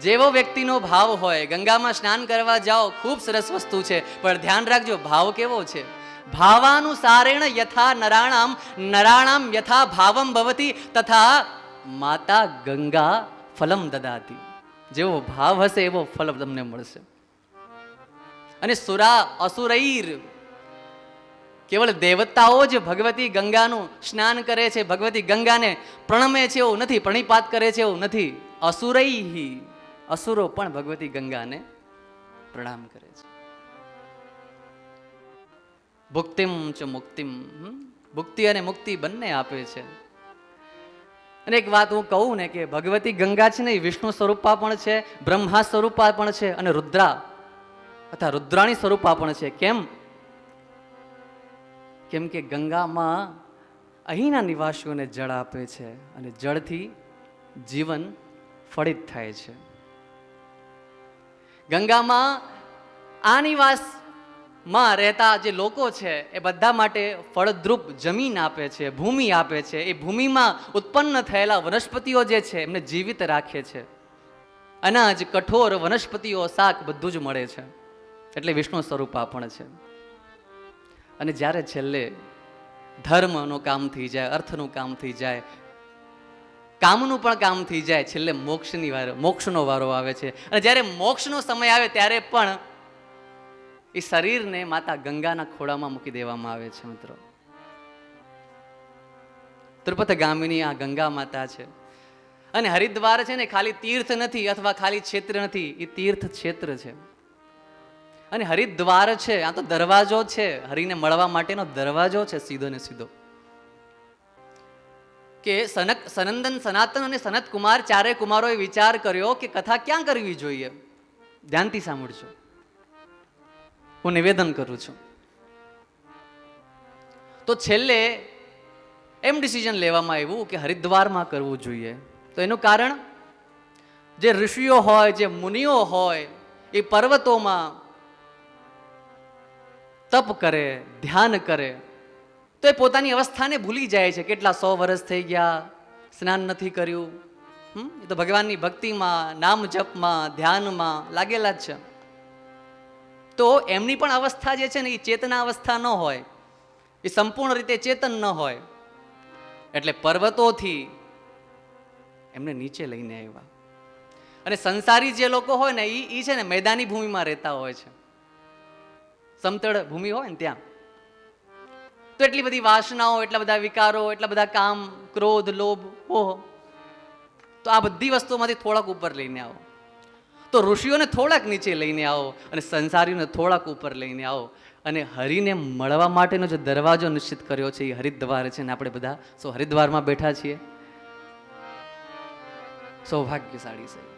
જેવો વ્યક્તિનો ભાવ હોય, ગંગામાં સ્નાન કરવા જાઓ, ખૂબ સરસ વસ્તુ છે. પણ ધ્યાન રાખજો, ભાવ કેવો છે? ભાવાનુસારેણ યથા નરાણામ નરાણામ યથા ભાવમ ભવતી, તથા માતા ગંગા ફલમ દદાતી. જેવો ભાવ હશે, એવો ફલ તમને મળશે. અને સુરા અસુરૈર, કેવળ દેવતાઓ જ ભગવતી ગંગાનું સ્નાન કરે છે. ભગવતી ગંગાને પ્રણમે છે એવું નથી, પ્રણિપાત કરે છે એવું નથી. અસુરૈ અસુરો પણ ભગવતી ગંગાને પ્રણામ કરે છે. ભુક્તિમ ચ મુક્તિમ ભુક્તિ અને મુક્તિ બંને આપે છે. અને એક વાત હું કહું ને કે ભગવતી ગંગા છે ને એ વિષ્ણુ સ્વરૂપા પણ છે, બ્રહ્મા સ્વરૂપા પણ છે અને રુદ્રા અથવા રુદ્રાણી સ્વરૂપા પણ છે. કેમ? કેમ કે ગંગામાં અહીંના નિવાસીઓને જળ આપે છે અને જળથી જીવન ફળિત થાય છે. ગંગામાં આ નિવાસમાં રહેતા જે લોકો છે, એ બધા માટે ફળદ્રુપ જમીન આપે છે, ભૂમિ આપે છે. એ ભૂમિમાં ઉત્પન્ન થયેલા વનસ્પતિઓ જે છે, એમને જીવિત રાખે છે. અનાજ, કઠોર, વનસ્પતિઓ, શાક બધું જ મળે છે. એટલે વિષ્ણુ સ્વરૂપ પણ છે. અને જ્યારે છેલ્લે ધર્મનું કામ થઈ જાય, અર્થનું કામ થઈ જાય કામનું પણ કામ થઈ જાય. છેલ્લે મોક્ષની વારો મોક્ષનો વારો આવે છે. અને જ્યારે મોક્ષનો સમય આવે ત્યારે પણ એ શરીરને માતા ગંગાના ખોળામાં મૂકી દેવામાં આવે છે મિત્રો. તિરુપત ગામીની આ ગંગા માતા છે. અને હરિદ્વાર છે ને ખાલી તીર્થ નથી અથવા ખાલી ક્ષેત્ર નથી, એ તીર્થ ક્ષેત્ર છે. અને હરિદ્વાર છે, આ તો દરવાજો છે. હરિને મળવા માટેનો દરવાજો છે, સીધો ને સીધો. કે સનક, સનંદન, સનાતન અને સનત કુમાર ચારે કુમારોએ વિચાર કર્યો કે કથા ક્યાં કરવી જોઈએ? ધ્યાનથી સાંભળજો. હું નિવેદન કરું છું. તો છેલ્લે એમ ડિસિઝન લેવામાં આવ્યું કે હરિદ્વારમાં કરવું જોઈએ. તો એનું કારણ? જે ઋષિઓ હોય, જે મુનિઓ હોય, એ પર્વતોમાં તપ કરે, ધ્યાન કરે તો એ પોતાની અવસ્થાને ભૂલી જાય છે. કેટલા સો વર્ષ થઈ ગયા, સ્નાન નથી કર્યું? એ તો ભગવાનની ભક્તિમાં, નામ જપમાં, ધ્યાનમાં લાગેલા જ છે. તો એમની પણ અવસ્થા જે છે ને, એ ચેતના અવસ્થા ન હોય. એ સંપૂર્ણ રીતે ચેતન ન હોય. એટલે પર્વતોથી એમને નીચે લઈને આવ્યા. અને સંસારી જે લોકો હોય ને એ છે ને, મેદાની ભૂમિમાં રહેતા હોય છે. સમતળ ભૂમિ હોય ને ત્યાં. તો એટલી બધી વાસનાઓ, એટલા બધા વિકારો, એટલા બધા કામ, ક્રોધ, લોભ ઓહો તો આ બધી વસ્તુઓમાંથી થોડાક ઉપર લઈને આવો. તો ઋષિઓને થોડાક નીચે લઈને આવો અને સંસારીઓને થોડાક ઉપર લઈને આવો. અને હરિને મળવા માટેનો જે દરવાજો નિશ્ચિત કર્યો છે, એ હરિદ્વાર છે ને આપણે બધા. સો હરિદ્વારમાં બેઠા છીએ. સૌભાગ્યશાળી છે